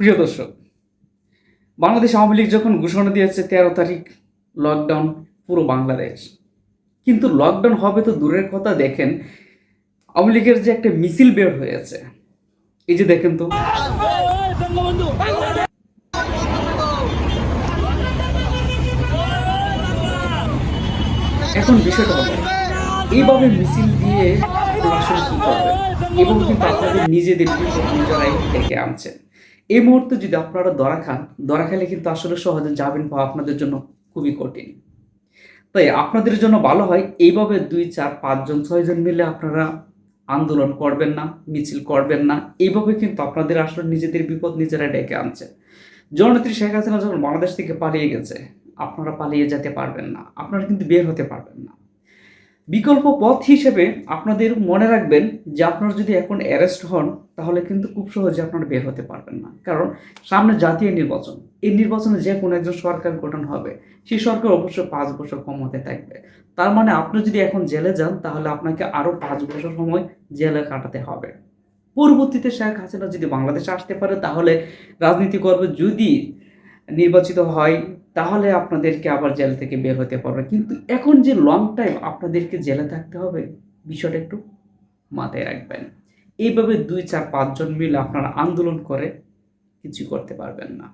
প্রিয় দর্শক, বাংলাদেশ আওয়ামী লীগ যখন ঘোষণা দিয়েছে তেরো তারিখ লকডাউন পুরো বাংলাদেশ, কিন্তু লকডাউন হবে তো দূরের কথা, দেখেন আওয়ামী লীগের যে একটা মিছিল বের হয়েছে, এই যে দেখেন তো। এখন বিষয়টা হবে এইভাবে মিছিল দিয়ে এবং কিন্তু আপনাদের নিজেদের নিজেরাই ডেকে আনছেন এই মুহূর্তে যদি আপনারা দরা খান, দরা খেলে কিন্তু আসলে সহজে যাবেন পাওয়া আপনাদের জন্য খুবই কঠিন। তাই আপনাদের জন্য ভালো হয় এইভাবে দুই, চার পাঁচজন ছয়জন মিলে আপনারা আন্দোলন করবেন না, মিছিল করবেন না। এইভাবে কিন্তু আপনাদের আসলে নিজেদের বিপদ নিজেরা ডেকে আনছে। জননেত্রী শেখ হাসিনা যখন বাংলাদেশ থেকে পালিয়ে গেছে, আপনারা পালিয়ে যেতে পারবেন না, আপনারা কিন্তু বের হতে পারবেন না। বিকল্প পথ হিসেবে আপনাদের মনে রাখবেন যে আপনারা যদি এখন অ্যারেস্ট হন, তাহলে কিন্তু খুব সহজে আপনারা বের হতে পারবেন না। কারণ সামনে জাতীয় নির্বাচন, এই নির্বাচনে যে কোনো একজন সরকার গঠন হবে, সেই সরকার অবশ্যই পাঁচ বছর ক্ষমতায় থাকবে। তার মানে আপনি যদি এখন জেলে যান, তাহলে আপনাকে আরও পাঁচ বছর সময় জেলে কাটাতে হবে। পরবর্তীতে শেখ হাসিনা যদি বাংলাদেশে আসতে পারে, তাহলে রাজনীতি করবে যদি নির্বাচিত হয় তাহলে আপনাদেরকে আবার জেল থেকে বের হতে পারবে। কিন্তু এখন যে লং টাইম আপনাদেরকে জেলে থাকতে হবে, বিষয়টা একটু মাথায় রাখবেন। এইভাবে দুই, চার, পাঁচজন মিলে আপনারা আন্দোলন করে কিছু করতে পারবেন না।